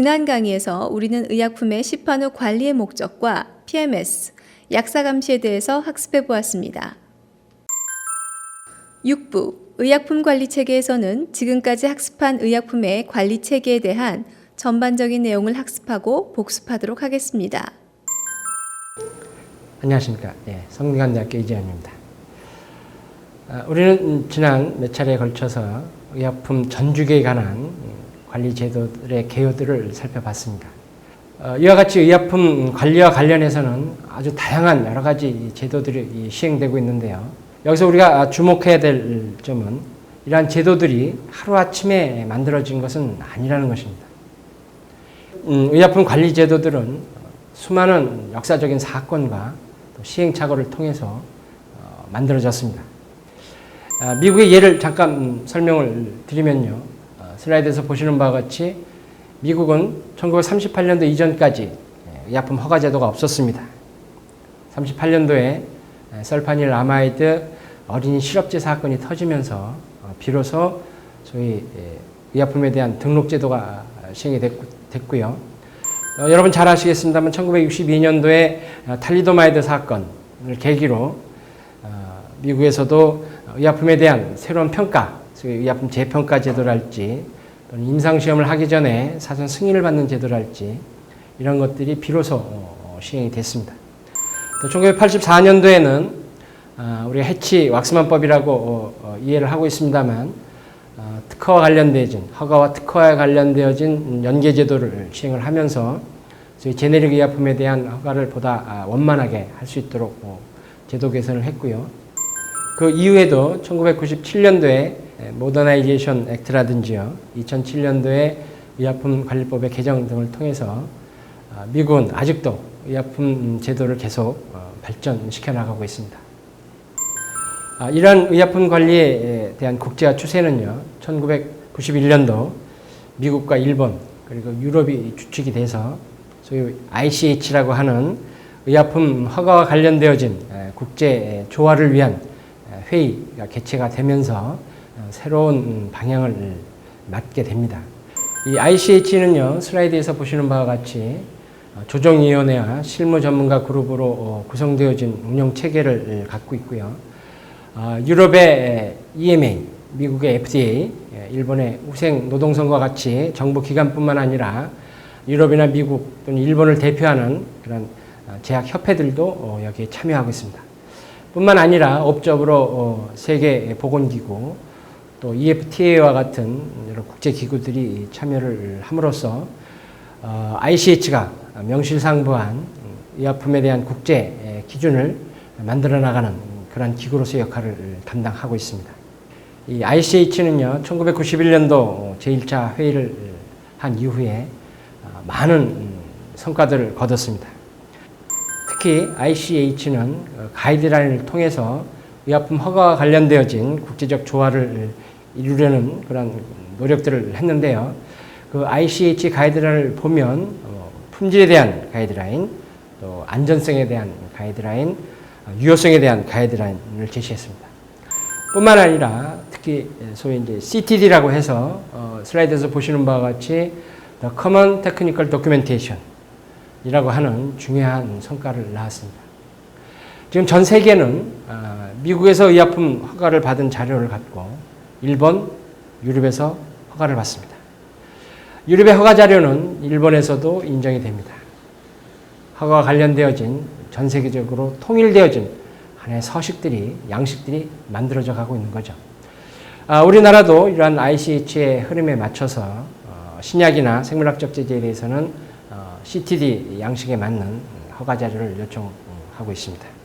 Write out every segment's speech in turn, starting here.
지난 강의에서 우리는 의약품의 시판 후 관리의 목적과 PMS, 약사 감시에 대해서 학습해 보았습니다. 6부 의약품 관리 체계에서는 지금까지 학습한 의약품의 관리 체계에 대한 전반적인 내용을 학습하고 복습하도록 하겠습니다. 안녕하십니까. 예, 성균관대학교 이재현입니다. 아, 우리는 지난 몇 차례에 걸쳐서 의약품 전주기에 관한 관리 제도들의 개요들을 살펴봤습니다. 어, 이와 같이 의약품 관리와 관련해서는 아주 다양한 여러 가지 제도들이 시행되고 있는데요. 여기서 우리가 주목해야 될 점은 이러한 제도들이 하루아침에 만들어진 것은 아니라는 것입니다. 음, 의약품 관리 제도들은 수많은 역사적인 사건과 또 시행착오를 통해서 어, 만들어졌습니다. 아, 미국의 예를 잠깐 음, 설명을 드리면요. 어, 슬라이드에서 보시는 바와 같이 미국은 1938년도 이전까지 예, 의약품 허가 제도가 없었습니다. 38년도에 설파닐 아마이드 어린이 실업제 사건이 터지면서 어, 비로소 예, 의약품에 대한 등록 제도가 시행이 됐고요. 어, 여러분 잘 아시겠습니다만 1962년도에 탈리도마이드 사건을 계기로 어, 미국에서도 의약품에 대한 새로운 평가, 의약품 재평가 제도랄지 또는 임상시험을 하기 전에 사전 승인을 받는 제도랄지 이런 것들이 비로소 어, 시행이 됐습니다. 또 1984년도에는 어, 우리가 해치 왁스만법이라고 어, 이해를 하고 있습니다만 특허와 관련되어진 허가와 특허와 관련되어진 연계 제도를 시행을 하면서 저희 제네릭 의약품에 대한 허가를 보다 아, 원만하게 할 수 있도록 제도 개선을 했고요. 그 이후에도 1997년도에 모더나이제이션 액트라든지요, 2007년도에 의약품 관리법의 개정 등을 통해서 아, 미국은 아직도 의약품 제도를 계속 어, 발전시켜 나가고 있습니다. 아, 이러한 의약품 관리에 대한 국제화 추세는요, 1991년도 미국과 일본 그리고 유럽이 주축이 돼서 소위 ICH라고 하는 의약품 허가와 관련되어진 국제 조화를 위한 회의가 개최가 되면서 어, 새로운 방향을 맞게 됩니다. 이 ICH는요, 슬라이드에서 보시는 바와 같이 어, 조정위원회와 실무 전문가 그룹으로 어, 구성되어진 운영 체계를 갖고 있고요. 유럽의 EMA, 미국의 FDA, 예, 일본의 우생 노동선과 같이 정부 기관뿐만 아니라 유럽이나 미국 또는 일본을 대표하는 그런 제약 협회들도 여기에 참여하고 있습니다. 뿐만 아니라 업적으로 어, 세계 보건기구 또 EFTA와 같은 여러 국제 기구들이 참여를 함으로써 어, ICH가 명실상부한 의약품에 대한 국제 기준을 만들어 나가는 그런 기구로서 역할을 담당하고 있습니다. 이 ICH는요, 1991년도 제1차 회의를 한 이후에 어, 많은 성과들을 거뒀습니다. 특히 ICH는 가이드라인을 통해서 의약품 허가와 관련되어진 국제적 조화를 이루려는 그런 노력들을 했는데요. 그 ICH 가이드라인을 보면 어, 품질에 대한 가이드라인, 또 안전성에 대한 가이드라인, 어, 유효성에 대한 가이드라인을 제시했습니다. 뿐만 아니라 특히 소위 이제 CTD라고 해서 어, 슬라이드에서 보시는 바와 같이 The Common Technical Documentation 이라고 하는 중요한 성과를 낳았습니다. 지금 전 세계는 아, 미국에서 의약품 허가를 받은 자료를 갖고 일본, 유럽에서 허가를 받습니다. 유럽의 허가 자료는 일본에서도 인정이 됩니다. 허가와 관련되어진 전 세계적으로 통일되어진 하나의 서식들이, 양식들이 만들어져 가고 있는 거죠. 아, 우리나라도 이러한 ICH의 흐름에 맞춰서 어, 신약이나 생물학적 제재에 대해서는 CTD 양식에 맞는 허가 자료를 요청하고 있습니다.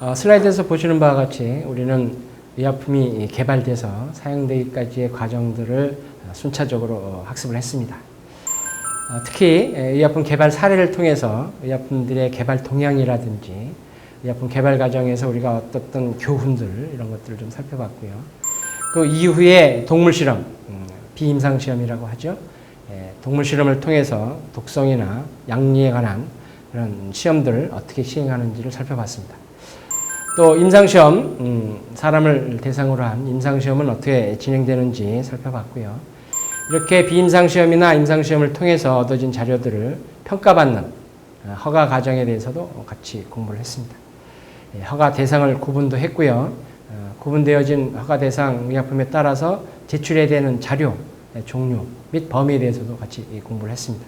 어, 슬라이드에서 보시는 바와 같이 우리는 의약품이 개발돼서 사용되기까지의 과정들을 순차적으로 학습을 했습니다. 어, 특히 의약품 개발 사례를 통해서 의약품들의 개발 동향이라든지 의약품 개발 과정에서 우리가 어떻던 교훈들 이런 것들을 좀 살펴봤고요. 그 이후에 동물 실험, 음, 비임상 시험이라고 하죠. 예, 동물 실험을 통해서 독성이나 양리에 관한 그런 시험들을 어떻게 시행하는지를 살펴봤습니다. 또 임상시험, 음, 사람을 대상으로 한 임상시험은 어떻게 진행되는지 살펴봤고요. 이렇게 비임상 시험이나 임상 시험을 통해서 얻어진 자료들을 평가받는 어, 허가 과정에 대해서도 같이 공부를 했습니다. 예, 허가 대상을 구분도 했고요. 어, 구분되어진 허가 대상 의약품에 따라서 제출해야 되는 자료, 의 종류 및 범위에 대해서도 같이 이 공부를 했습니다.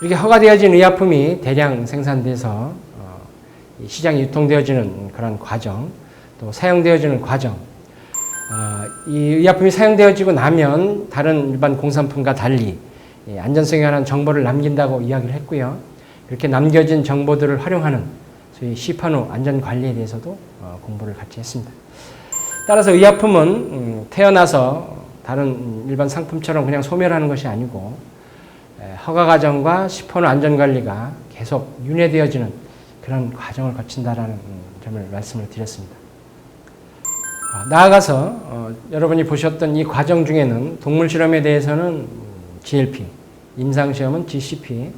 이렇게 허가되어진 의약품이 대량 생산돼서 시장에 유통되어지는 그런 과정, 또 사용되어지는 과정, 어, 이 의약품이 사용되어지고 나면 다른 일반 공산품과 달리 예, 안전성에 관한 정보를 남긴다고 이야기를 했고요. 이렇게 남겨진 정보들을 활용하는 소위 시판 후 안전 관리에 대해서도 어, 공부를 같이 했습니다. 따라서 의약품은 음, 태어나서 다른 일반 상품처럼 그냥 소멸하는 것이 아니고 에, 허가 과정과 시판 후 안전 관리가 계속 윤회되어지는 그런 과정을 거친다라는 음, 점을 말씀을 드렸습니다. 아, 나아가서 어, 여러분이 보셨던 이 과정 중에는 동물 실험에 대해서는 음, GLP, 임상 시험은 GCP,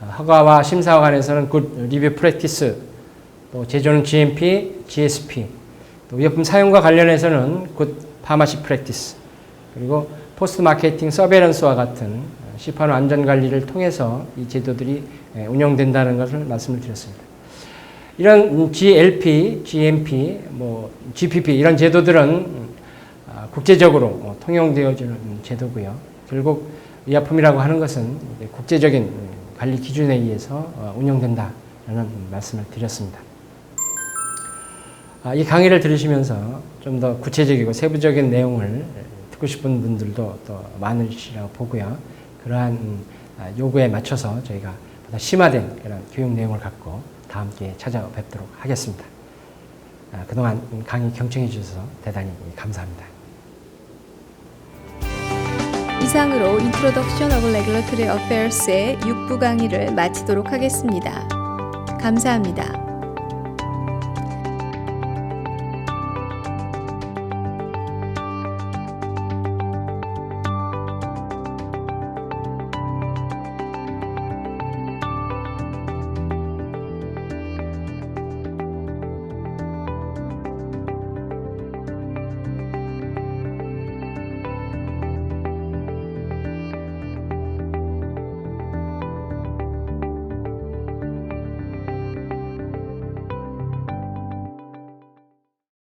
어, 허가와 심사와 관해서는 굿 리뷰 프랙티스, 또 제조는 GMP, GSP, 또 의약품 사용과 관련해서는 굿 파마시 프랙티스, 그리고 포스트 마케팅 서베런스와 같은 어, 시판 후 안전 관리를 통해서 이 제도들이 에, 운영된다는 것을 말씀을 드렸습니다. 이런 GLP, GMP, 뭐 GPP 이런 제도들은 음, 아, 국제적으로 어, 통용되어지는 제도고요. 결국 의약품이라고 하는 것은 국제적인 음, 관리 기준에 의해서 어, 운영된다라는 말씀을 드렸습니다. 아, 이 강의를 들으시면서 좀 더 구체적이고 세부적인 내용을 듣고 싶은 분들도 또 많으시라고 보고요. 그러한 음, 아, 요구에 맞춰서 저희가 심화된 그런 교육 내용을 갖고 다음 기회에 찾아뵙도록 하겠습니다. 아, 그동안 강의 경청해 주셔서 대단히 감사합니다. 이상으로 Introduction of Regulatory Affairs의 6부 강의를 마치도록 하겠습니다. 감사합니다.